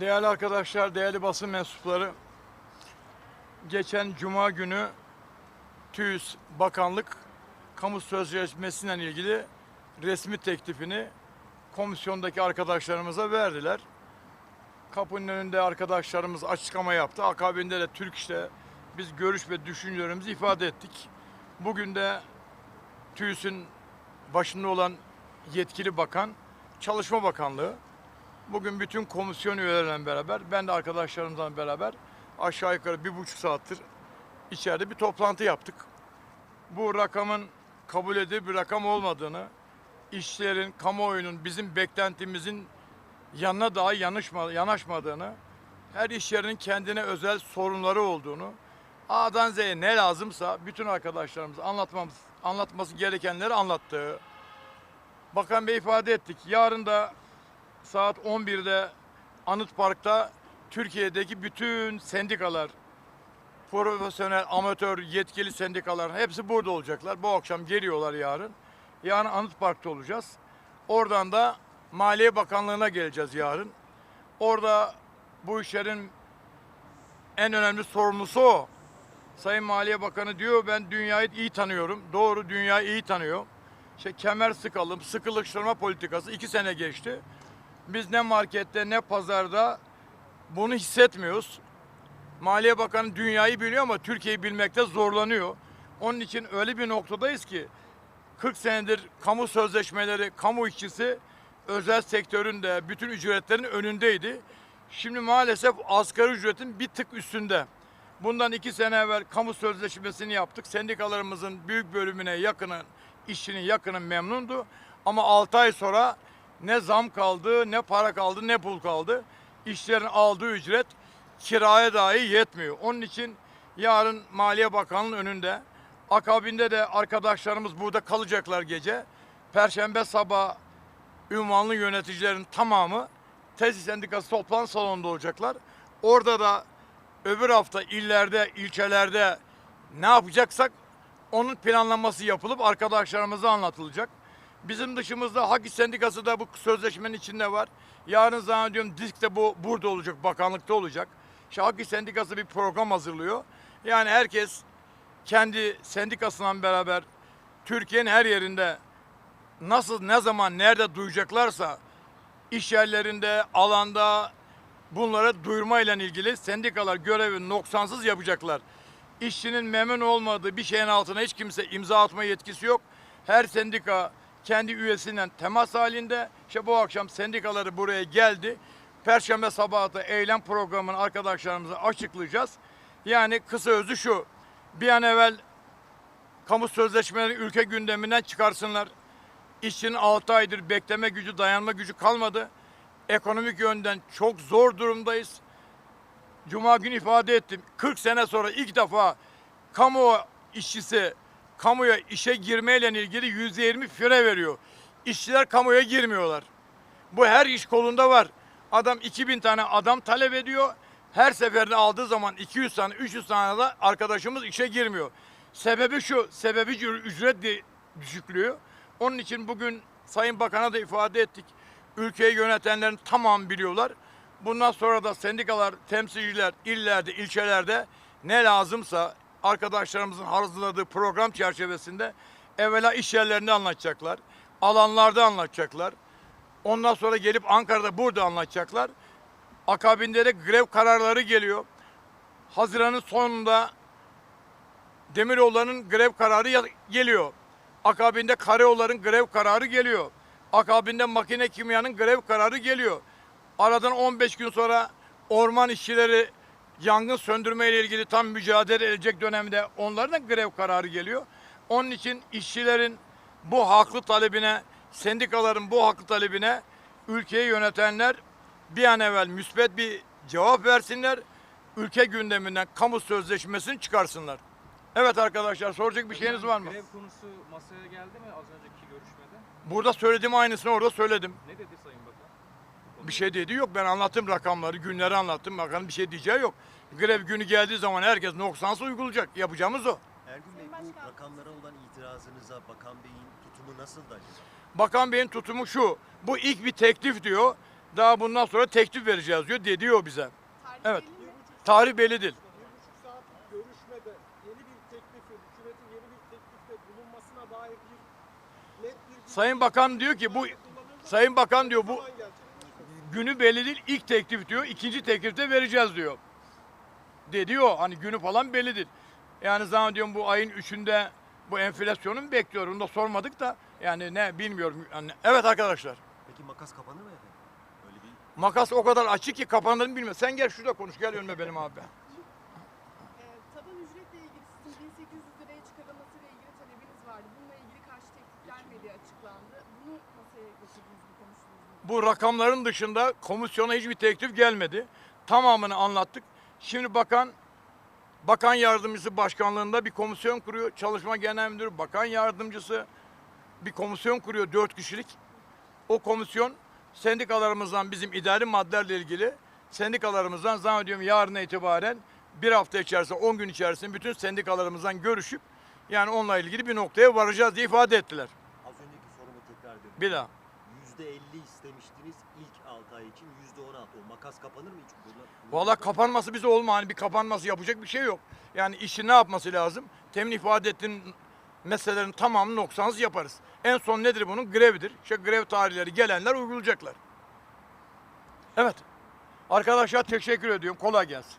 Değerli arkadaşlar, değerli basın mensupları, geçen Cuma günü TÜİS Bakanlık kamu sözleşmesiyle ilgili resmi teklifini komisyondaki arkadaşlarımıza verdiler. Kapının önünde arkadaşlarımız açıklama yaptı. Akabinde de Türk işte biz görüş ve düşüncelerimizi ifade ettik. Bugün de TÜİS'in başında olan yetkili bakan Çalışma Bakanlığı Bugün bütün komisyon üyeleriyle beraber, ben de arkadaşlarımla beraber aşağı yukarı bir buçuk saattir içeride bir toplantı yaptık. Bu rakamın kabul edilir bir rakam olmadığını, işçilerin, kamuoyunun bizim beklentimizin yanına dahi yanışma, yanaşmadığını, her iş yerinin kendine özel sorunları olduğunu, A'dan Z'ye ne lazımsa bütün arkadaşlarımız anlatmamız, anlatması gerekenleri anlattığı. Bakan Bey ifade ettik. Yarın da saat 11'de Anıt Park'ta Türkiye'deki bütün sendikalar, profesyonel, amatör, yetkili sendikaların hepsi burada olacaklar. Bu akşam geliyorlar yarın. Yarın Anıt Park'ta olacağız. Oradan da Maliye Bakanlığı'na geleceğiz yarın. Orada bu işlerin en önemli sorumlusu o. Sayın Maliye Bakanı diyor ben dünyayı iyi tanıyorum. Doğru dünyayı iyi tanıyor. İşte kemer sıkalım, sıkılaştırma politikası iki sene geçti. Biz ne markette ne pazarda bunu hissetmiyoruz. Maliye Bakanı dünyayı biliyor ama Türkiye'yi bilmekte zorlanıyor. Onun için öyle bir noktadayız ki 40 senedir kamu sözleşmeleri, kamu işçisi özel sektörün de bütün ücretlerin önündeydi. Şimdi maalesef asgari ücretin bir tık üstünde. Bundan iki sene evvel kamu sözleşmesini yaptık. Sendikalarımızın büyük bölümüne yakını, işçinin yakını memnundu. Ama 6 ay sonra ne zam kaldı, ne para kaldı, ne pul kaldı. İşçilerin aldığı ücret kiraya dahi yetmiyor. Onun için yarın Maliye Bakanlığı'nın önünde akabinde de arkadaşlarımız burada kalacaklar gece. Perşembe sabah ünvanlı yöneticilerin tamamı tesis sendikası toplantı salonunda olacaklar. Orada da öbür hafta illerde, ilçelerde ne yapacaksak onun planlaması yapılıp arkadaşlarımıza anlatılacak. Bizim dışımızda Hak Sendikası da bu sözleşmenin içinde var. Yarın zannediyorum disk de bu burada olacak, bakanlıkta olacak. İşte Hak Sendikası bir program hazırlıyor. Yani herkes kendi sendikasıyla beraber Türkiye'nin her yerinde nasıl, ne zaman, nerede duyacaklarsa iş yerlerinde, alanda bunları duyurma ile ilgili sendikalar görevi noksansız yapacaklar. İşçinin memnun olmadığı bir şeyin altına hiç kimse imza atma yetkisi yok. Her sendika kendi üyesiyle temas halinde. İşte bu akşam sendikaları buraya geldi. Perşembe sabahı da eylem programını arkadaşlarımıza açıklayacağız. Yani kısa özü şu. Bir an evvel kamu sözleşmeleri ülke gündeminden çıkarsınlar. İşçinin 6 aydır bekleme gücü, dayanma gücü kalmadı. Ekonomik yönden çok zor durumdayız. Cuma günü ifade ettim. 40 sene sonra ilk defa kamu işçisi kamuya işe girmeyle ilgili yüzde yirmi fire veriyor. İşçiler kamuya girmiyorlar. Bu her iş kolunda var. Adam 2000 tane adam talep ediyor. Her seferinde aldığı zaman 200 tane, 300 tane de arkadaşımız işe girmiyor. Sebebi şu, sebebi ücret di- düşüklüğü. Onun için bugün Sayın Bakan'a da ifade ettik. Ülkeyi yönetenlerin tamamı biliyorlar. Bundan sonra da sendikalar, temsilciler illerde, ilçelerde ne lazımsa arkadaşlarımızın hazırladığı program çerçevesinde evvela iş yerlerinde anlatacaklar. Alanlarda anlatacaklar. Ondan sonra gelip Ankara'da burada anlatacaklar. Akabinde de grev kararları geliyor. Haziran'ın sonunda Demiroğulları'nın grev kararı geliyor. Akabinde Karayolları'nın grev kararı geliyor. Akabinde Makine Kimya'nın grev kararı geliyor. Aradan 15 gün sonra orman işçileri yangın söndürme ile ilgili tam mücadele edecek dönemde onların grev kararı geliyor. Onun için işçilerin bu haklı talebine, sendikaların bu haklı talebine ülkeyi yönetenler bir an evvel müsbet bir cevap versinler. Ülke gündeminden kamu sözleşmesini çıkarsınlar. Evet arkadaşlar soracak bir şeyiniz var mı? Grev konusu masaya geldi mi az önceki görüşmede? Burada söylediğim aynısını orada söyledim. Ne dedi Sayın Bakan? Bir şey dedi yok. Ben anlattım rakamları, günleri anlattım. Bakalım bir şey diyeceği yok. Grev günü geldiği zaman herkes noksansı uygulayacak. Yapacağımız o. Ergün Bey bu rakamlara olan itirazınıza Bakan Bey'in tutumu nasıldı acaba? Bakan Bey'in tutumu şu. Bu ilk bir teklif diyor. Daha bundan sonra teklif vereceğiz diyor. De diyor bize. Tarih Evet. belli mi? Tarih belli değil. Bir buçuk saatlik görüşmede yeni bir teklifi, hükümetin yeni bir teklifte bulunmasına dair bir net bir Sayın Bakan diyor ki bu Sayın Bakan diyor bu. Günü belli değil. İlk teklif diyor. ikinci teklifte vereceğiz diyor. De diyor. Hani günü falan belli değil. Yani zannediyorum bu ayın üçünde bu enflasyonu mu bekliyor? Onu da sormadık da yani ne bilmiyorum. Yani, evet arkadaşlar. Peki makas kapanır mı efendim? Öyle bir Makas o kadar açık ki kapanadığını bilmiyor. Sen gel şurada konuş. Gel önüme benim abi. Ee, taban ücretle ilgili sizin 1800 liraya çıkarılmasıyla ilgili talebiniz vardı. Bununla ilgili karşı teklif gelmediği açıklandı. Bunu masaya getirdiniz? Bu rakamların dışında komisyona hiçbir teklif gelmedi. Tamamını anlattık. Şimdi bakan bakan yardımcısı başkanlığında bir komisyon kuruyor. Çalışma Genel Müdürü, bakan yardımcısı bir komisyon kuruyor dört kişilik. O komisyon sendikalarımızdan bizim idari maddelerle ilgili sendikalarımızdan zannediyorum yarına itibaren bir hafta içerisinde 10 gün içerisinde bütün sendikalarımızdan görüşüp yani onunla ilgili bir noktaya varacağız diye ifade ettiler. az önceki sorumu tekrar ediyorum. Bir daha. %50 istemiştiniz ilk 6 ay için %16 o makas kapanır mı hiç? Burada, Valla kapanması bize olma hani bir kapanması yapacak bir şey yok. Yani işi ne yapması lazım? Temin ifade ettiğin meselelerin tamamını noksansız yaparız. En son nedir bunun? Grevdir. İşte grev tarihleri gelenler uygulayacaklar. Evet. Arkadaşlar teşekkür ediyorum. Kolay gelsin.